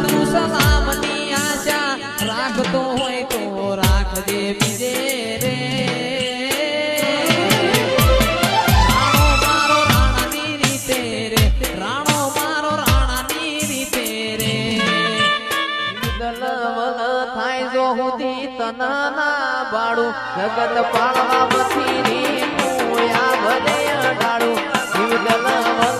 તરુ સલામની આશા રાખતો હોય તો રાખજે બીજે રે. રાણો મારો રાણાની રીતે રે, રાણો મારો રાણાની રીતે રે. દલવલ થાય જગત પાળવા પછી ભલે અડાડું. જીવ દલવલ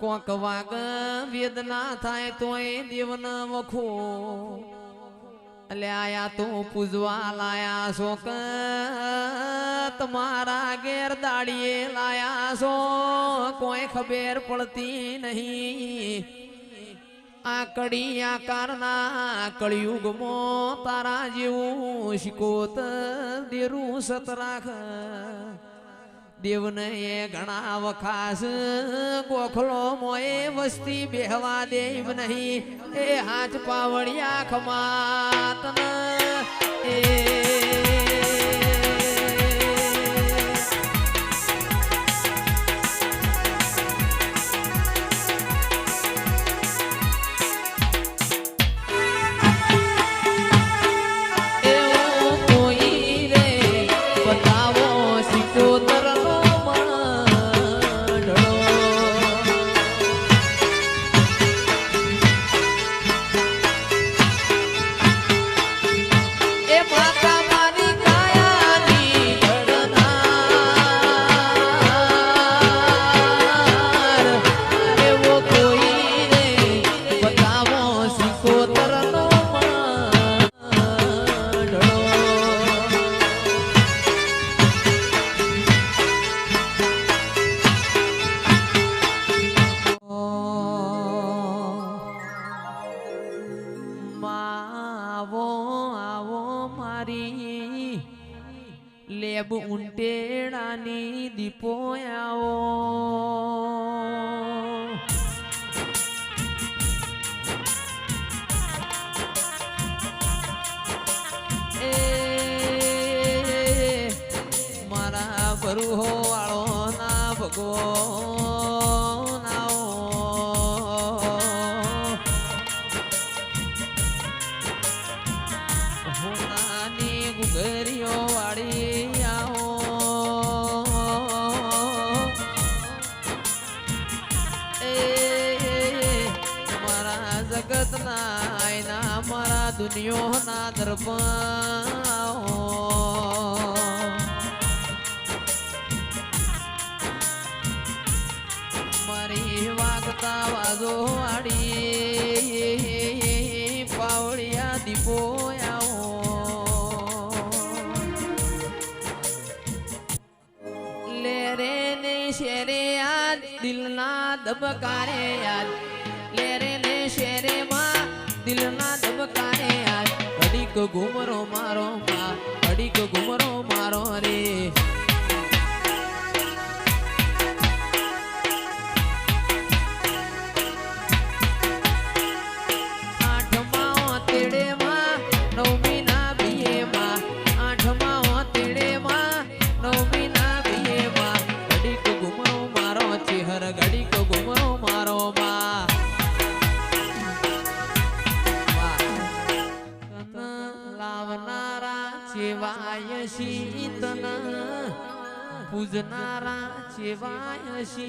કોક વાગ વેદના થાય તોય દેવન વખો. અલે આયા તું પૂજવા લાયા છો કે તમારા ઘેર દાડીએ લાયા છો કોઈ ખબર પડતી નહીં. આ કડી આકારના કળિયુગમાં તારા જેવું શિકોત દેરું સતરાખ. દેવને એ ઘણા વખાસ. ગોખલો મોએ વસ્તી બેહવા દેવ નહીં. એ હાથ પાવડિયા ખમાતન. ઉંટેડાની દીપો આવો એ મારા બરુહો વાળો ના ભગો મારા દુનિયોના દર્પણ આવો મારી વાગતા વાજો વાડી પાવળિયા દીપો લે રે ને શેરે યાદ દિલના દબકારે યાદ ઘડીક ઘુમરો મારો માં અડીક ઘુમરો चेतन पूजणारा चेवायशी